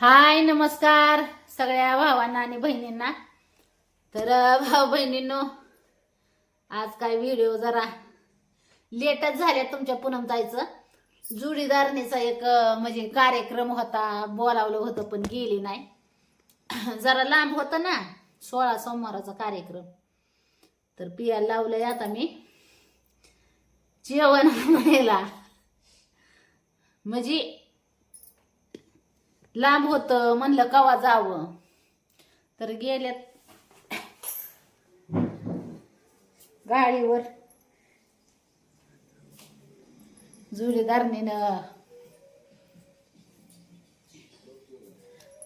हाय नमस्कार सगळ्या भावांना आणि बहिणींना. तर भाऊ बहिणींनो आज काय व्हिडिओ जरा लेटच झाल्या तुमच्या पुनम जायचं जुडीदारणीचा एक म्हणजे कार्यक्रम होता बोलावलं होतं पण गेली नाही. जरा लांब होतं ना सोळा सोमवाराचा कार्यक्रम. तर पियाला लावलंय आता मी. जेवण म्हणायला म्हणजे लांब होतं म्हणलं कवा जावं? तर गेल्यात गाडीवर. जुडीदारणीनं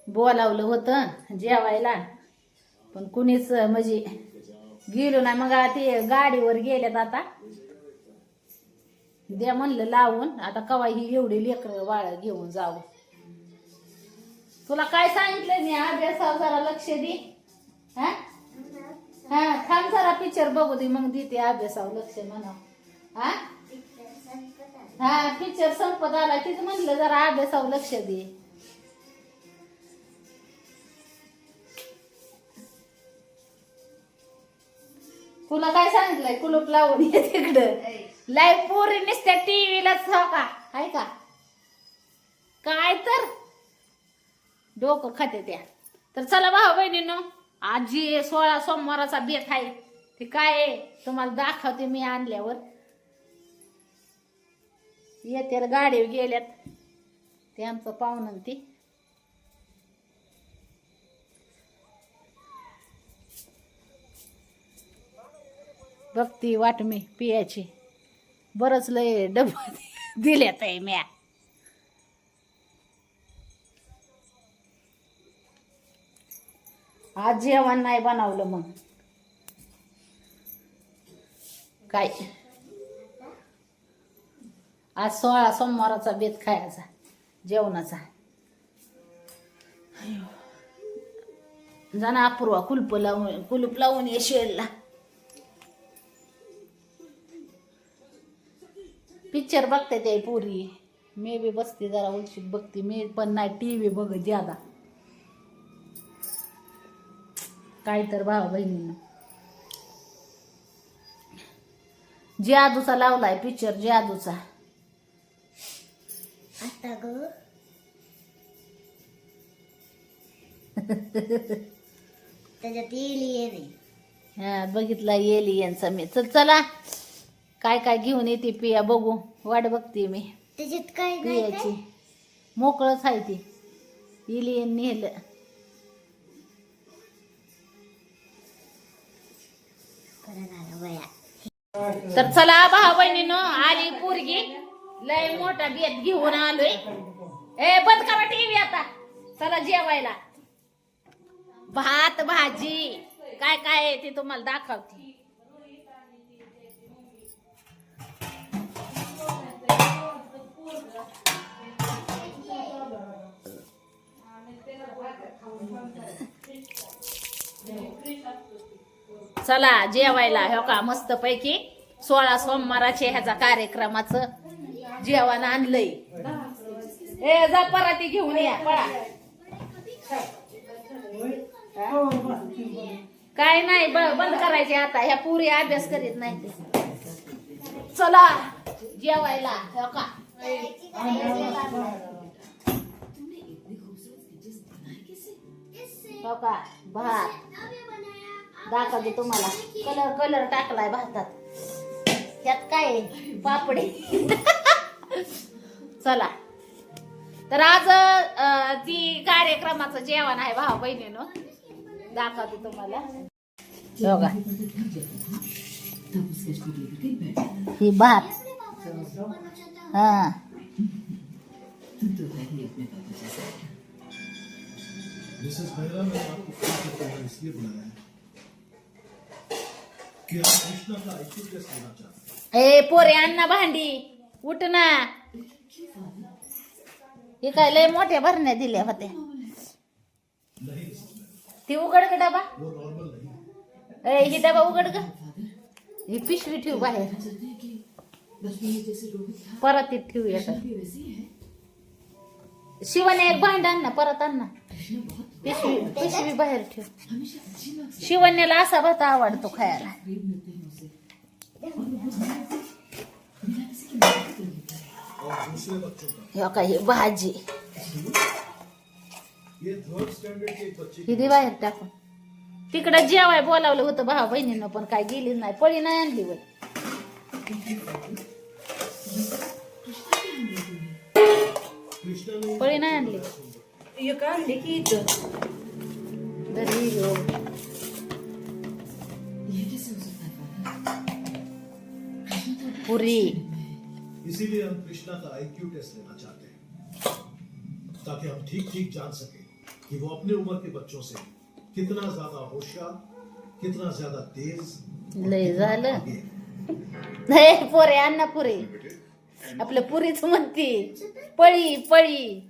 बोलावलं होतं जेवायला पण कुणीच म्हणजे गेलो नाही. मग ते गाडीवर गेल्यात आता. द्या म्हणलं लावून आता कवा ही एवढी लेकरं बाळ घेऊन जावं. तुला काय सांगितलं मी? अभ्यासावर जरा लक्ष दे. हा? हा थांब जरा पिक्चर बघू दे मग देते अभ्यासावर लक्ष म्हणा हा? हा पिक्चर संपत आला तिथं म्हणलं जरा अभ्यासावर लक्ष दे. तुला काय सांगितलंय? कुलूप लावून ये तिकडं. लाईव्ह पोरी नुसत्या टीव्हीलाच हो का? आहे का? काय तर? डोकं खाते त्या. तर चला भाऊ बहिणीनो आजी सोळा सोमवाराचा बेत आहे. ते काय आहे? तुम्हाला दाखवते मी आणल्यावर. येते गाडी गेल्यात. ते आमचं पाहुणं ती. बघती वाट मी पियाची. बरंच लय डब दिल्यात आहे म्या. आज जेवण नाही बनवलं मग. काय? आज सोळा सोमवाराचा बेत खायचा जेवणाचा. जाणं अपूर्वा कुलप लावून कुलूप लावून ये शेडला. पिक्चर बघते ते पुरी. मी बी बसते जरा उलशीत बघते. मी पण नाही टी व्ही बघ ज्यादा. काय तर भाऊ बहिणीनं. जादूचा लावलाय पिक्चर जादूचा आता ग. त्याच्यात येईल हा बघितला एलियनचा मी. तर चला. काय काय घेऊन येते पिया बघू. वाट बघते मी. त्याच्यात काय पियाची मोकळच आहे ती. एलियन नेलं. तर चला भाऊ बहिणीनो आली पोरगी. लय मोठा बेत घेऊन आलोय. ए बंद करा टीव्ही आता. चला जेवायला. भात भाजी काय काय आहे ते तुम्हाला दाखवते. चला जेवायला. हो का? मस्त पैकी सोळा सोमवाराचे ह्याचा कार्यक्रमाचं जेवण आणलंय. ए जा पराती घेऊन या पळा. काय नाही ब- बंद करायचे आता. ह्या पुरी अभ्यास करीत नाही. ते चला जेवायला. हो का? हो का? भात. दाखवते तुम्हाला. कलर कलर टाकलाय भातात त्यात काय आहे? चला. तर आज ती कार्यक्रमाचं जेवण आहे भाऊ बहिणीनं. दाखवते तुम्हाला. बघा. ही भात. हा. ए पोरे अण्णा भांडी. उठ ना. हे काय लय मोठ्या भरण्या दिल्या होत्या. ती उघड का डबा. ए ही डबा उघड ग. ही पिशवी ठेवू बाहेर. परत ती ठेवूया शिवाने एक भांड आण ना परत आण ना. पिशवी पिशवी बाहेर ठेव. शिवण्याला असा भात आवडतो खायला. और हे भाजी. ये बाहेर टाकून. तिकडं जेवाय बोलावलं होतं भावा बहिणीनं पण काय गेली नाही पळी नाही आणली वय पळी नाही आणली. एक आणली की इथं. पुरी। इसीलिए हम कृष्णा का आईक्यू टेस्ट लेना चाहते हैं ताकि हम ठीक ठीक जान सके कि वो अपने उम्र के बच्चों से कितना ज्यादा होशियार कितना ज्यादा तेज लय झालं आगे। नाही पोरे अण्णा पुरी आपलं पुरीच म्हणती। पळी पळी।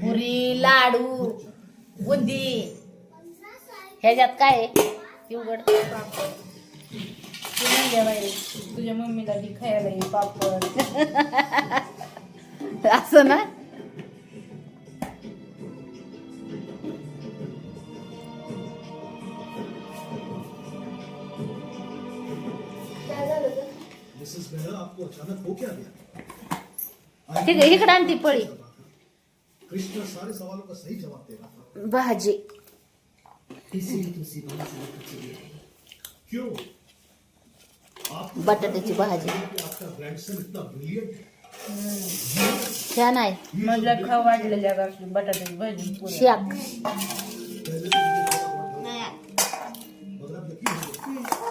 पुरी लाडू बुंदी. ह्याच्यात काय उघड तुझ्या मम्मीला बी खायला ये पापड. असं ना? हो क्या गया? ठीक आहे इकडं आणती पळी. कृष्णा सारे सवालों का सही जवाब दे रहा था। भाजी क्यों? आप बटाट्याची भाजी आपका ग्रैंडसन इतना ब्रिलियंट है। छान आहे मला खाऊ वाढलेल्या गावची बटाट्याची भाजी पुऱ्या शाक पहले तो मुझे थोड़ा बहुत मगर अब यकीन हो।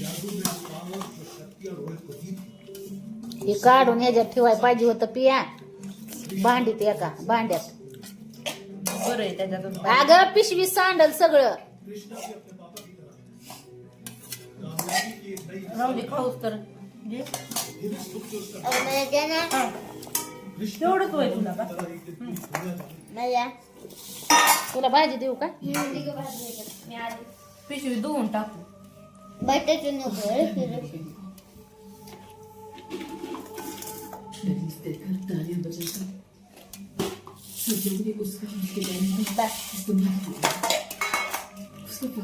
जादू में पावर जो शक्तियां रोहित को दी थी हे काढून ह्याच्यात ठेवाय पाहिजे होतं पिया। भांडीत एका भांड्यात. बरं आहे त्याच्यातून अगं पिशवी सांडल सगळं. राहू दे तर. घे. हा. तेवढंच तुला का? तुला भाजी देऊ का? पिशवी धुवून टाकू. बटाटे नको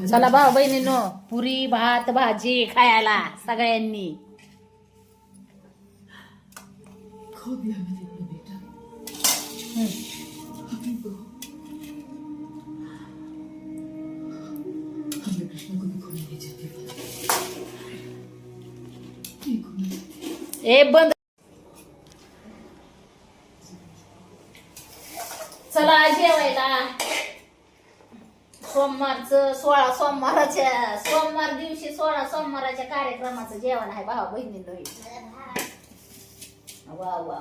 चला भाऊ बहिणीनो पुरी भात भाजी खायला सगळ्यांनी खो दिया मैंने अपना बेटा अभी को हमने कृष्ण को भी खोने नहीं चाहते नहीं खोना चाहते ए बंद चला जेवायला. सोमवारचं सोळा सोमवाराच्या सोमवार दिवशी सोळा सोमवाराच्या कार्यक्रमाचं जेवण आहे भावा बहिणींनो वा वा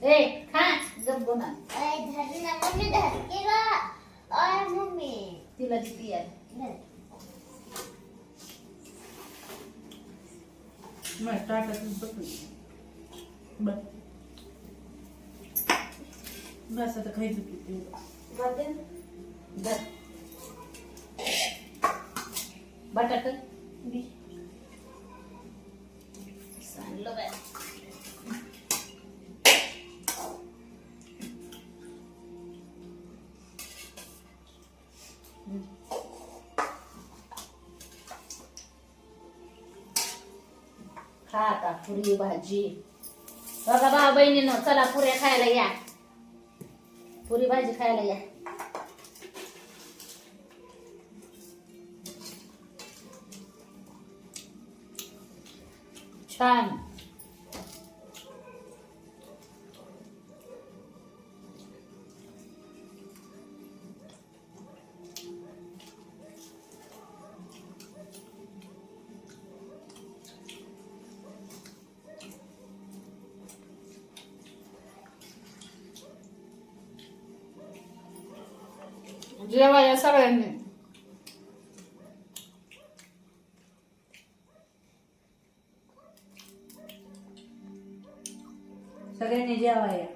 ए खा गप गुन्हा अय धर ना मम्मी धर. की ग अय मम्मी. तिला किती आहे. मग बस आता खायचं किती बटाट? सांडलं बाय खा आता पुरी भाजी. बघा भाऊ बहिणीनो चला पुऱ्या खायला या. पुरी भाजी खायला या. छान. जेवा या सगळ्यांनी. सगळ्यांनी जेवाया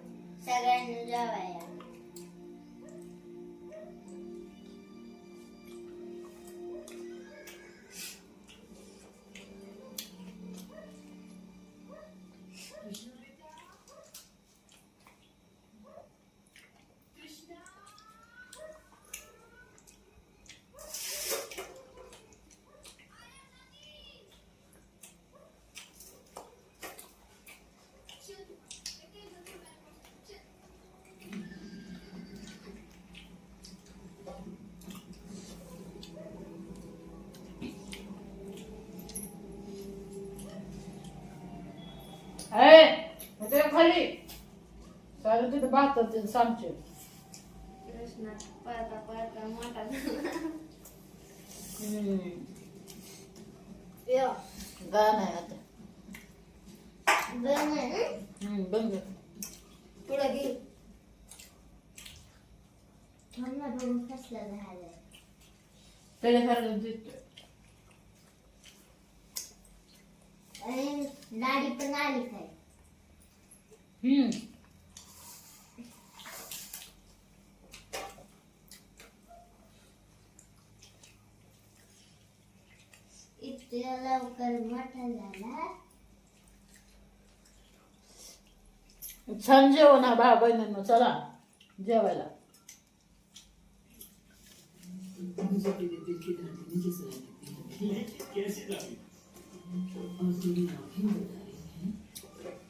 सगळ्यांना जेवाया ते खाली. सारं तिथे भात ते सामचे. कृष्णा पळता पळता मोठा गाणं आहे आता? हम्म, बंद पुढं घे. त्याच्यासारखं आणि लाडी पण आली काय? हम्म इतक्या लवकर मोठा झाला छान जेवण आहे भाऊ बहिणींनो चला जेवायला मुझे तेरे दिल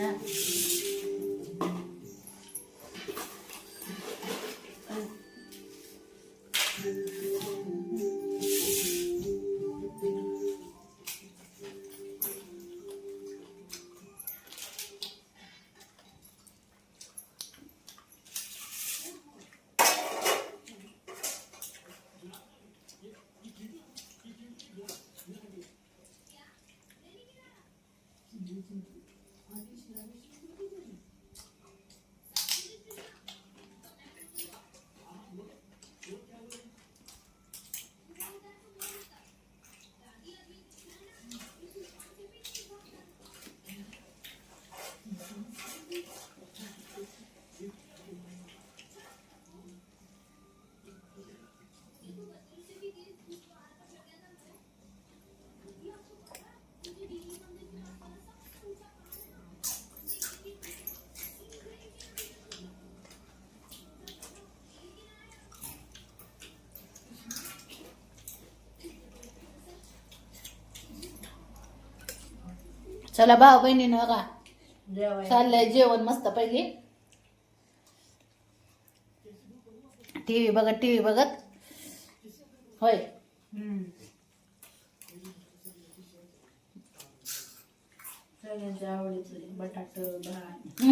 嗯。चला भाऊ बहिणीनं का चाललंय जेवण मस्त पैकी. टीव्ही बघत टीव्ही बघत. होय. सगळ्यांच्या आवडीचं बटाट भात.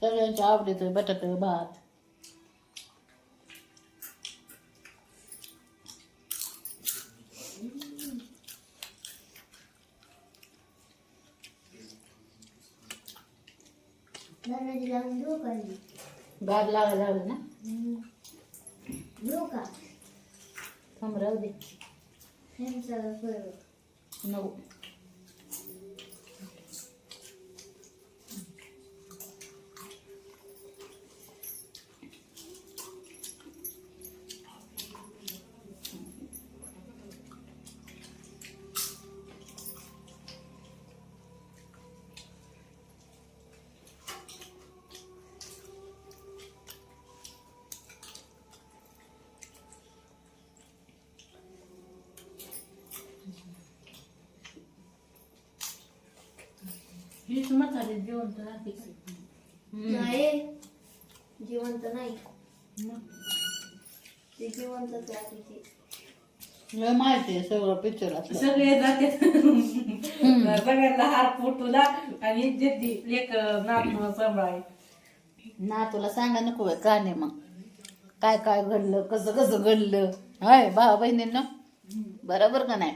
सगळ्यांच्या आवडीचं बटाट भात. लावून घेऊ का मी? गार लागायला लागलं ना. हम्म. का? थांब राहू दे. हे सगळं करू नऊ हीच म्हातारी जेवण तर राहते नाही जिवंत नाही. ते जिवंतच राहते ते. लय माहिती आहे सगळं पिक्चर असलं. सगळे जाते. सगळ्यांना हार फुटूला आणि जिद्दी एक नात सांभाळ ना तुला सांगा नको होय का नाही मग? काय काय घडलं कसं कसं घडलं? हाय भाऊ बहिणींना बरोबर का नाही?